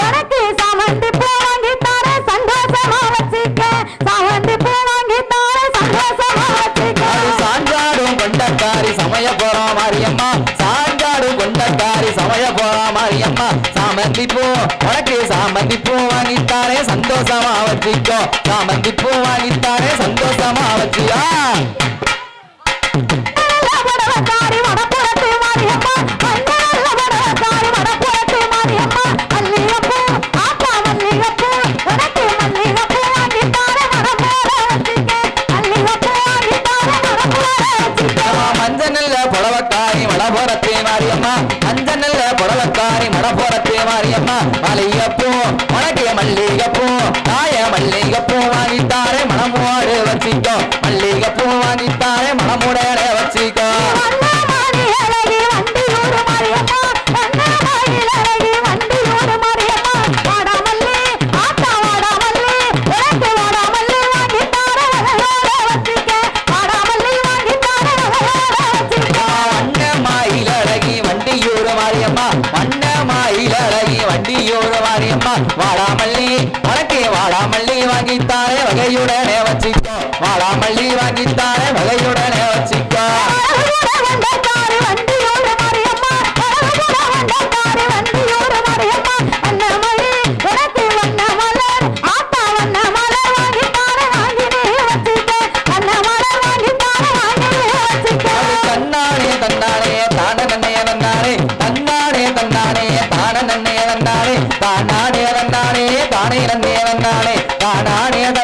உனக்கு சாமந்தி பூ வாங்கி தர சந்தோஷமா வச்சுக்க. சாமந்தி பூ வாங்கி தர சந்தோஷமா வச்சுக்க. சாஞ்சாடும் கொண்டக்காரி சமய சந்தோஷமா வச்சுக்கோ. சந்தோஷமா வச்சியா வாரியம்மா மல்லிகைப்பூ உனக்கு மல்லிகைப்பூ தாய மல்லிகைப்பூ வாங்கித்தாரே மனமோடு வச்சிக்கோ மல்லிகைப்பூ வாங்கித்தாரே மனமோட வகையுடனே வச்சிக்கோ. வாழாமல்லி வாங்கித்தாரே வகையுடனே வச்சிக்கோ. தானே தானே தானே தானே தானே தானே